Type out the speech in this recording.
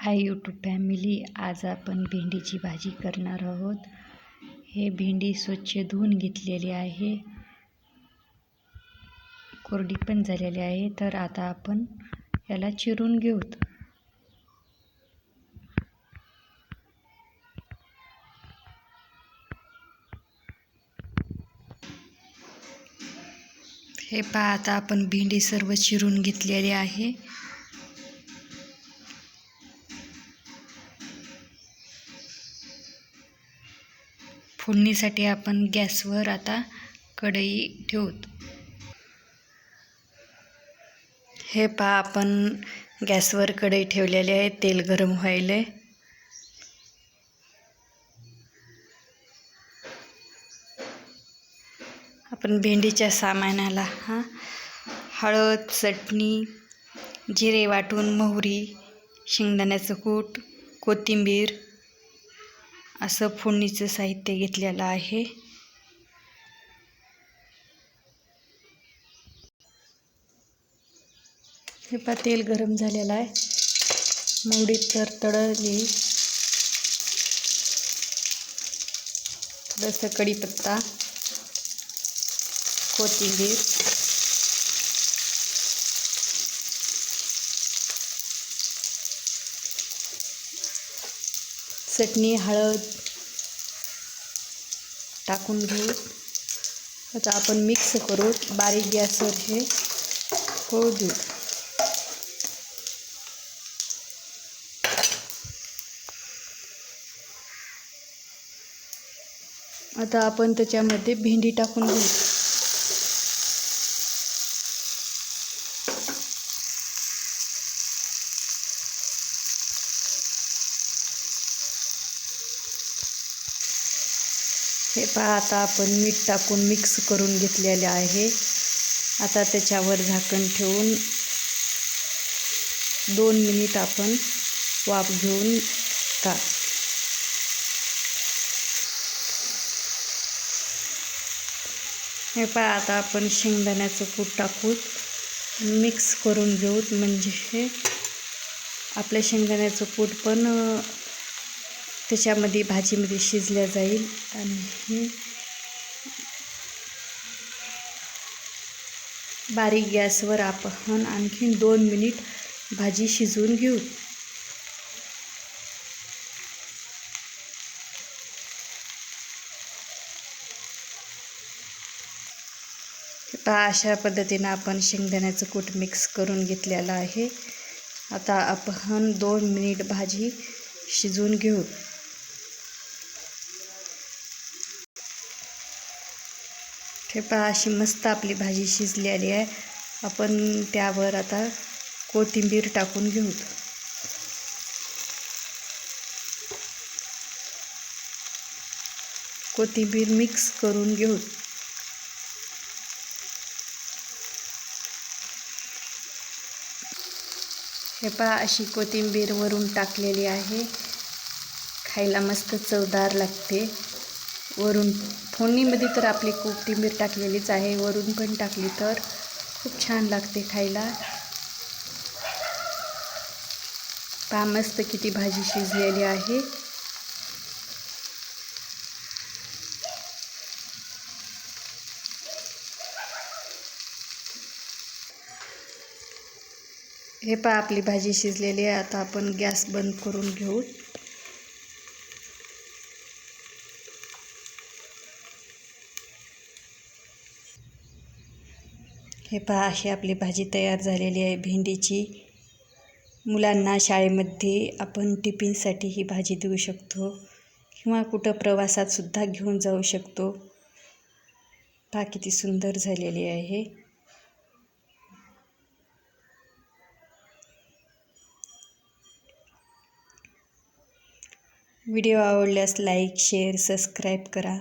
Hi YouTube family आज आपण भेंडीची भाजी करणार आहोत. हे भेंडी स्वच्छ धुवून घेतलेली आहे. कोरडी पण झालेली आहे तर आता आपण याला चिरून घेऊत. हे पहा आता आपण भेंडी सर्व चिरून घेतलेली आहे. फोडणीसाठी आपण गॅसवर आता कढई ठेवूत. हे पहा आपण गॅसवर कढई ठेवलेली आहे तेल गरम व्हायले आपण भेंडीच्या सामानाला हां हळद चटणी जिरे वाटून मोहरी शेंगदाण्याचं कूट कोथिंबीर असं फोडणीचं साहित्य घेतलेलं आहे. हे पा तेल गरम झालेलं आहे. मोडीत तर तळली थोडंसं कढीपत्ता कोथिंबीर. चटणी हळद टाकून घेऊ. आता आपण मिक्स करू. बारीक गॅसवर हे होऊ देऊ आता आपण त्याच्यामध्ये भेंडी टाकून घेऊ. हे पहा आता आपण मीठ टाकून मिक्स करून घेतलेले आहे. आता त्याच्यावर झाकण ठेवून दोन मिनिट आपण वाफ घेऊन का हे पहा आता आपण शेंगदाण्याचं कूट टाकू मिक्स करून घेऊत म्हणजे हे आपल्या शेंगदाण्याचं कूट पण त्याच्यामध्ये भाजीमध्ये शिजल्या जाईल आणि बारीक गॅसवर आपण आणखीन दोन मिनिट भाजी शिजवून घेऊ. आता अशा पद्धतीनं आपण शेंगदाण्याचं कूट मिक्स करून घेतलेलं आहे. आता आपण दोन मिनिट भाजी शिजवून घेऊ. हे पहा अशी मस्त आपली भाजी शिजलेली आहे. आपण त्यावर आता कोथिंबीर टाकून घेऊ. कोथिंबीर मिक्स करून घेऊ. हे पहा अशी कोथिंबीर वरून टाकलेली आहे. खायला मस्त चवदार लागते. वरून फोडणीमध्ये तर आपली कोथिंबीर टाकलेलीच आहे. वरून पण टाकली तर खूप छान लागते खायला. पहा मस्त किती भाजी शिजलेली आहे. हे पहा आपली भाजी शिजलेली आहे. आता आपण गॅस बंद करून घेऊ. हे पहा अशी आपली भाजी तयार झालेली आहे. भेंडीची मुलांना शाळेमध्ये आपण टिफिनसाठी ही भाजी देऊ शकतो किंवा कुठं प्रवासातसुद्धा घेऊन जाऊ शकतो. पहा किती सुंदर झालेली आहे. व्हिडिओ आवडल्यास लाईक शेअर सबस्क्राईब करा.